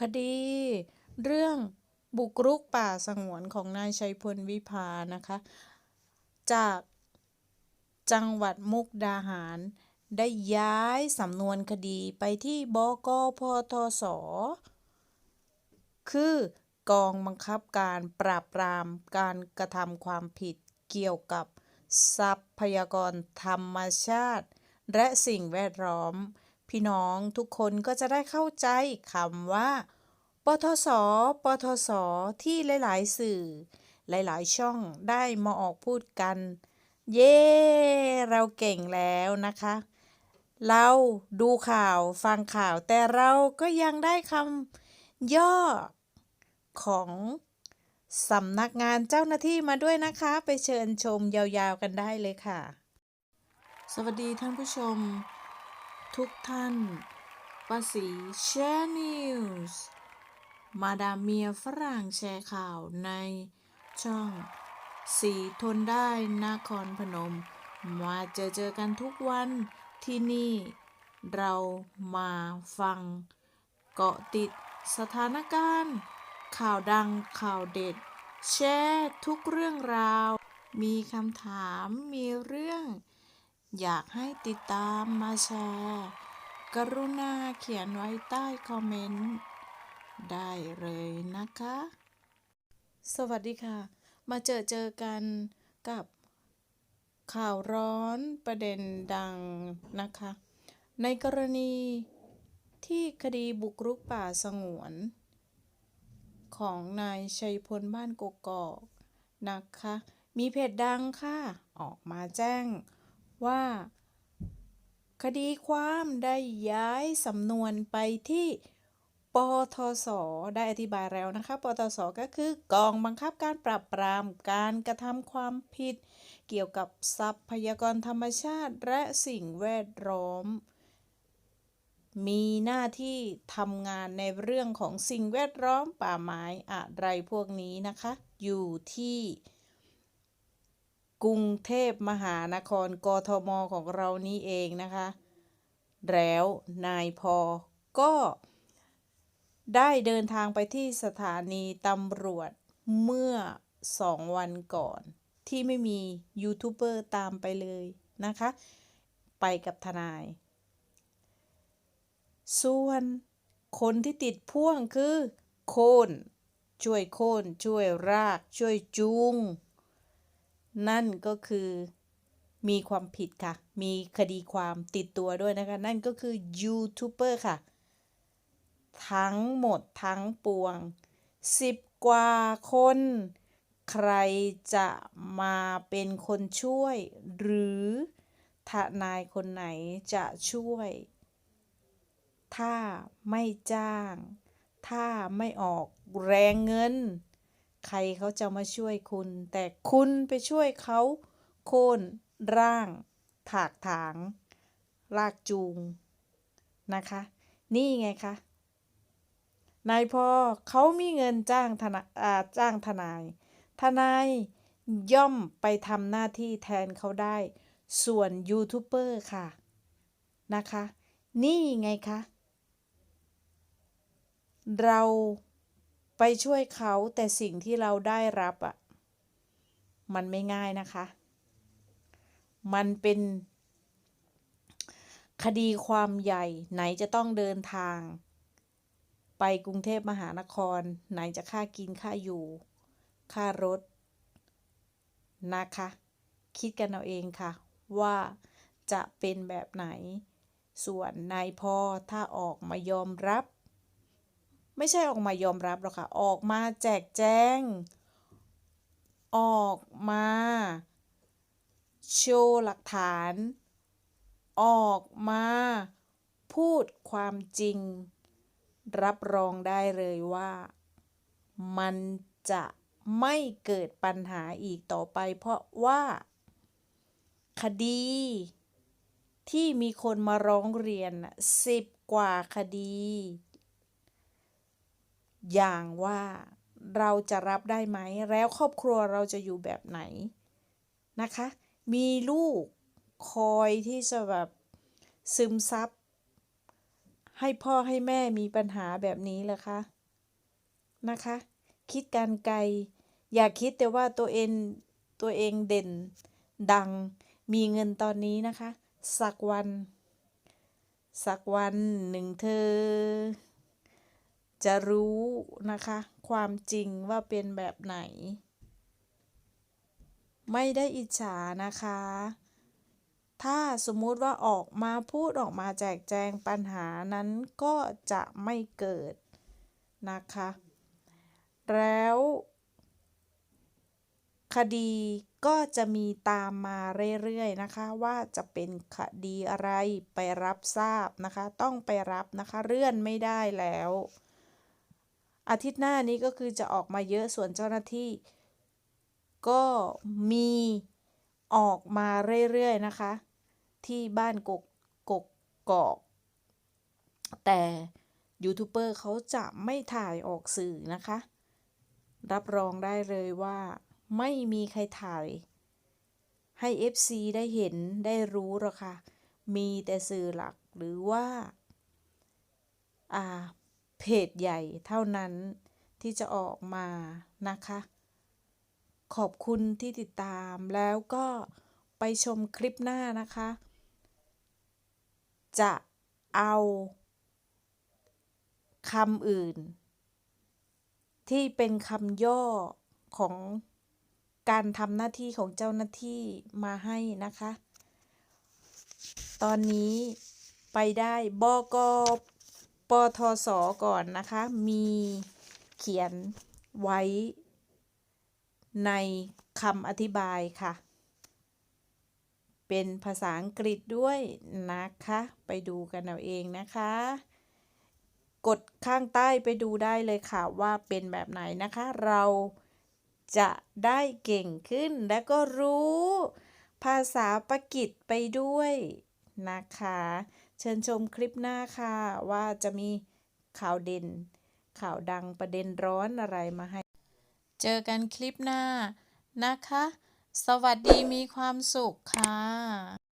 คดี เรื่องบุกรุกป่าสงวนของนายชัยพลวิภานะคะ จากจังหวัดมุกดาหาร ได้ย้ายสำนวนคดีไปที่บกพทศคือกองบังคับการปราบปรามการกระทำความผิดเกี่ยวกับทรัพยากรธรรมชาติ และสิ่งแวดล้อม พี่น้องทุกคนก็จะได้เข้าใจคำว่า ปทศปทศที่หลาย ๆ สื่อ หลาย ๆ ช่องได้มาออกพูดกัน เย้ เราเก่งแล้วนะคะ เราดูข่าวฟังข่าวแต่เราก็ยังได้คำย่อของสำนักงานเจ้าหน้าที่มาด้วยนะคะ ไปเชิญชมยาวๆกันได้เลยค่ะ สวัสดีท่านผู้ชม ทุกท่านป้าสีแชร์นิวส์มาดามเมียฝรั่งแชร์ข่าวในช่องสีทนได้นครพนม มาเจอเจอกันทุกวันที่นี่ เรามาฟัง เกาะติดสถานการณ์ ข่าวดังข่าวเด็ด แชร์ทุกเรื่องราว มีคำถามมีเรื่อง อยากให้ติดตามมาแชร์ กรุณาเขียนไว้ใต้คอมเมนต์ ได้เลยนะคะ สวัสดีค่ะ มาเจอเจอกันกับข่าวร้อนประเด็นดังนะคะ ในกรณีที่คดีบุกรุกป่าสงวน ของนายชัยพลบ้านกกอกนะคะ มีเพจดังค่ะ ออกมาแจ้ง ว่า คดีความได้ย้ายสำนวนไปที่ปทศได้อธิบายแล้วนะคะ ปทศก็คือกองบังคับการปราบปรามการกระทำความผิด เกี่ยวกับทรัพยากรธรรมชาติและสิ่งแวดล้อม มีหน้าที่ทำงานในเรื่องของสิ่งแวดล้อมป่าไม้อะไรพวกนี้นะคะ อยู่ที่ กรุงเทพมหานครกทมของเรานี้เองนะคะ แล้วนายพอก็ได้เดินทางไปที่สถานีตำรวจเมื่อสองวันก่อน ที่ไม่มียูทูบเบอร์ตามไปเลยนะคะ ไปกับทนาย ส่วนคนที่ติดพ่วงคือ โคนช่วยโคนช่วยราก ช่วยจูง นั่นก็คือมีความผิดค่ะ มีคดีความติดตัวด้วยนะคะ นั่นก็คือยูทูบเบอร์ค่ะ ทั้งหมดทั้งปวง 10 กว่าคน ใครจะมาเป็นคนช่วย หรือทนายคนไหนจะช่วย ถ้าไม่จ้าง ถ้าไม่ออกแรงเงิน ใครเขาจะมาช่วยคุณ แต่คุณไปช่วยเขาโค่นร่าง ถากถาง ลากจูงนะคะ นี่ไงคะนายพอเขามีเงินจ้างทนายอ่าจ้างทนาย ทนายย่อมไปทำหน้าที่แทนเขาได้ ส่วนยูทูบเบอร์ค่ะนะคะ นี่ไงคะ เรา ไปช่วยเขาแต่สิ่งที่เราได้รับอะ่ะ มันไม่ง่ายนะคะ มันเป็นคดีความใหญ่ไหนจะต้องเดินทาง ไปกรุงเทพมหานคร ไหนจะค่ากินค่าอยู่ ค่ารถ นะคะ คิดกันเอาเองค่ะ ว่าจะเป็นแบบไหน ส่วนนายพ่อถ้าออกมายอมรับ ไม่ใช่ออกมายอมรับหรอกค่ะ ออกมาแจกแจง ออกมาโชว์หลักฐาน ออกมาพูดความจริง รับรองได้เลยว่า มันจะไม่เกิดปัญหาอีกต่อไป เพราะว่า คดี ที่มีคนมาร้องเรียนสิบกว่าคดี อย่างว่าเราจะรับได้ไหม แล้วครอบครัวเราจะอยู่แบบไหนนะคะ มีลูกคอยที่จะแบบซึมซับ ให้พ่อให้แม่มีปัญหาแบบนี้เหรอคะนะคะ คิดการไกล อย่าคิดแต่ว่าตัวเองตัวเองเด่น ดังมีเงินตอนนี้นะคะ สักวัน สักวันหนึ่งเธอ จะรู้นะคะ ความจริงว่าเป็นแบบไหน ไม่ได้อิจฉานะคะ ถ้าสมมุติว่าออกมาพูดออกมาแจกแจงปัญหานั้นก็จะไม่เกิดนะคะ แล้วคดีก็จะมีตามมาเรื่อยๆนะคะ ว่าจะเป็นคดีอะไรไปรับทราบนะคะ ต้องไปรับนะคะ เลื่อนไม่ได้แล้ว อาทิตย์หน้านี้ก็คือจะออกมาเยอะส่วนเจ้าหน้าที่ ก็มีออกมาเรื่อยๆนะคะ ที่บ้านกกกกกอก แต่ยูทูบเบอร์เขาจะไม่ถ่ายออกสื่อนะคะ รับรองได้เลยว่าไม่มีใครถ่าย ให้ FC ได้เห็นได้รู้หรอกค่ะ มีแต่สื่อหลักหรือว่า อ่า เพจใหญ่เท่านั้นที่จะออกมานะคะ ขอบคุณที่ติดตามแล้วก็ไปชมคลิปหน้านะคะ จะเอาคำอื่น ที่เป็นคำย่อของการทำหน้าที่ของเจ้าหน้าที่มาให้นะคะ ตอนนี้ไปได้บอก ปทศก่อนนะคะ มีเขียนไว้ในคำอธิบายค่ะ เป็นภาษาอังกฤษด้วยนะคะ ไปดูกันเอาเองนะคะ กดข้างใต้ไปดูได้เลยค่ะว่าเป็นแบบไหนนะคะ เราจะได้เก่งขึ้นและก็รู้ ภาษาปกีสไปด้วยนะคะ เชิญชมคลิปหน้าค่ะ ว่าจะมีข่าวเด่น ข่าวดังประเด็นร้อนอะไรมาให้ เจอกันคลิปหน้านะคะ สวัสดีมีความสุขค่ะ